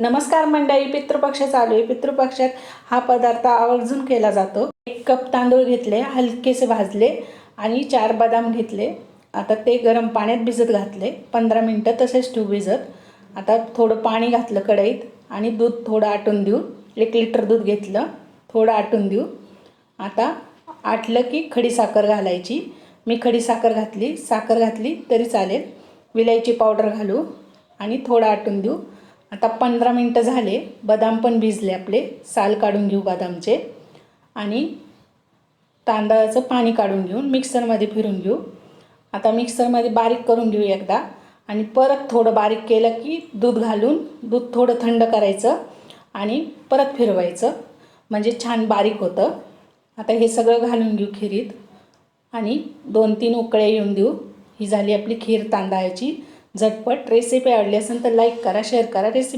नमस्कार मंडळी पितृपक्ष चालू आहे. पितृपक्षात हा पदार्थ आवर्जून केला जातो. एक कप तांदूळ घेतले हलकेसे भाजले आणि चार बदाम घेतले. आता ते गरम पाण्यात भिजत घातले. पंधरा मिनटं तसेच ठेवू भिजत. आता थोडं पाणी घातलं कढईत आणि दूध थोडं आटून देऊ. एक लिटर दूध घेतलं थोडं आटून देऊ. आता आटलं की खडी साखर घालायची. मी खडी साखर घातली. साखर घातली तरी चालेल. विलायची पावडर घालू आणि थोडं आटून देऊ. आता पंधरा मिनटं झाले बदाम पण भिजले आपले साल काढून घेऊ बदामचे. आणि तांदळाचं पाणी काढून घेऊन मिक्सरमध्ये फिरून घेऊ. आता मिक्सरमध्ये बारीक करून घेऊ एकदा. आणि परत थोडं बारीक केलं की दूध घालून दूध थोडं थंड करायचं आणि परत फिरवायचं. म्हणजे छान बारीक होतं. आता हे सगळं घालून घेऊ खिरीत. आणि दोन तीन उकळे येऊन देऊ. ही झाली आपली खीर तांदळाची. झटपट रेसिपी आवडली असेल तर लाईक करा शेअर करा. रेसिपी